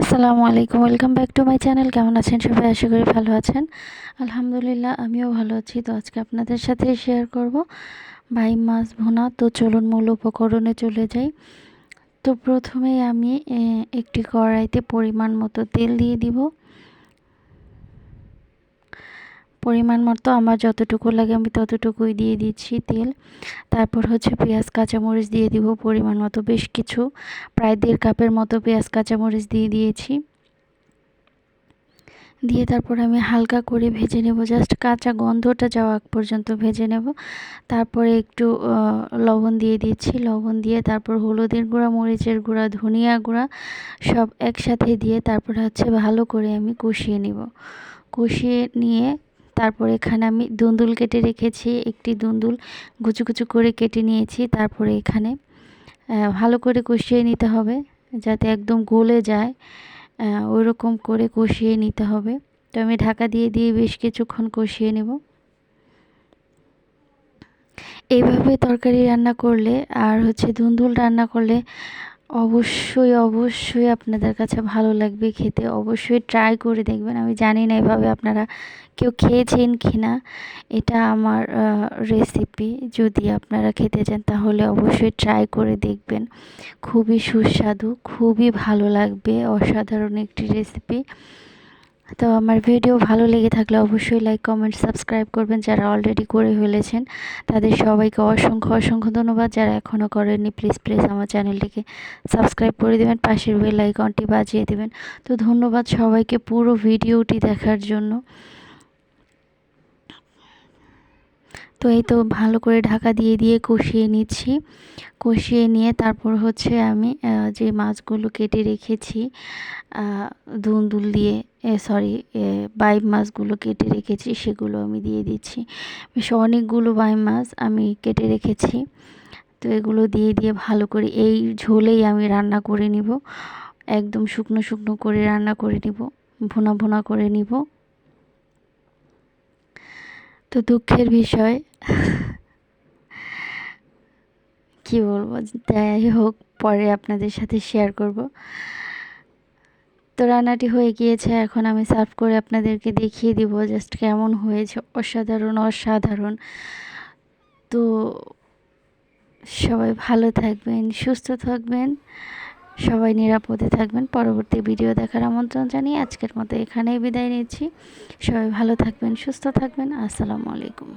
আসসালামু আলাইকুম, welcome back to my channel. কেমন আছেন সবাই? আশা করি ভালো আছেন। আলহামদুলিল্লাহ, আমিও ভালো আছি। তো আজকে আপনাদের সাথে শেয়ার করব। ভাই, মাছ ভোনা। তো চলুন মূল উপকরণে চলে যাই। তো প্রথমেই আমি একটি কড়াইতে পরিমাণ মতো তেল দিয়ে দিব। পরিমাণ মতো আমার যতটুকু লাগে আমি ততটুকুই দিয়ে দিচ্ছি তেল। তারপর হচ্ছে পেঁয়াজ, কাঁচামরিচ দিয়ে দিব পরিমাণ মতো বেশ কিছু। প্রায় দেড় কাপের মতো পেঁয়াজ, কাঁচামরিচ দিয়ে দিয়েছি। দিয়ে তারপর আমি হালকা করে ভেজে নেব জাস্ট কাঁচা গন্ধটা যাওয়া পর্যন্ত ভেজে নেব। তারপরে একটু লবণ দিয়ে দিচ্ছি, লবণ দিয়ে তারপর হলুদের গুঁড়া, মরিচের গুঁড়া, ধনিয়া গুঁড়া সব একসাথে দিয়ে তারপর হচ্ছে ভালো করে আমি কষিয়ে নেব। কষিয়ে নিয়ে তারপর এখানে আমি দুন্দুল কেটে রেখেছি, একটি দুন্দুল কুচু কুচু করে কেটে নিয়েছি, তারপরে এখানে ভালো করে কষিয়ে নিতে হবে যাতে একদম গলে যায় ওই রকম করে কষিয়ে নিতে হবে। তো আমি ঢাকা দিয়ে দিয়ে বেশ কিছুক্ষণ কষিয়ে নেব। এইভাবে তরকারি রান্না করলে আর হচ্ছে ধুন্দুল রান্না করলে অবশ্যই অবশ্যই আপনাদের কাছে ভালো লাগবে খেতে। অবশ্যই ট্রাই করে দেখবেন। আমি জানি না এভাবে আপনারা কেউ খেয়েছেন কি না এটা আমার রেসিপি যদি আপনারা খেতে চান, তাহলে অবশ্যই ট্রাই করে দেখবেন। খুবই সুস্বাদু, খুবই ভালো লাগবে। অসাধারণ একটি রেসিপি তো আমার ভিডিও ভালো লেগে থাকলে অবশ্যই লাইক কমেন্ট সাবস্ক্রাইব করবেন যারা অলরেডি করে ফেলেছেন। তাদের সবাইকে অসংখ্য অসংখ্য ধন্যবাদ। যারা এখনও করেননি প্লিজ প্লিজ আমার চ্যানেলটিকে সাবস্ক্রাইব করে দেবেন, পাশের বেল আইকনটি বাজিয়ে দেবেন। তো ধন্যবাদ সবাইকে পুরো ভিডিওটি দেখার জন্য। তো এই তো ভালো করে ঢাকা দিয়ে দিয়ে কষিয়ে নিচ্ছি। কষিয়ে নিয়ে তারপর হচ্ছে আমি যে মাছগুলো কেটে রেখেছি দুন্দুল দিয়ে সরি বাইম মাছগুলো কেটে রেখেছি, সেগুলো আমি দিয়ে দিচ্ছি। বেশ অনেকগুলো বাইম মাছ আমি কেটে রেখেছি। তো এগুলো দিয়ে দিয়ে ভালো করে এই ঝোলেই আমি রান্না করে নিব। একদম শুকনো শুকনো করে রান্না করে নিব, ভুনা ভুনা করে নিব। তো দুঃখের বিষয়। কি বলব? যাই হোক, পরে আপনাদের সাথে শেয়ার করব। তো রান্নাটি হয়ে গিয়েছে, এখন আমি সার্ভ করে আপনাদেরকে দেখিয়ে দিব জাস্ট কেমন হয়েছে। অসাধারণ অসাধারণ। তো সবাই ভালো থাকবেন, সুস্থ থাকবেন। সবাই নিরাপদে থাকবেন। পরবর্তী ভিডিও দেখার আমন্ত্রণ জানিয়ে আজকের মতো এখানেই বিদায় নিচ্ছি। সবাই ভালো থাকবেন, সুস্থ থাকবেন। আসসালামু আলাইকুম।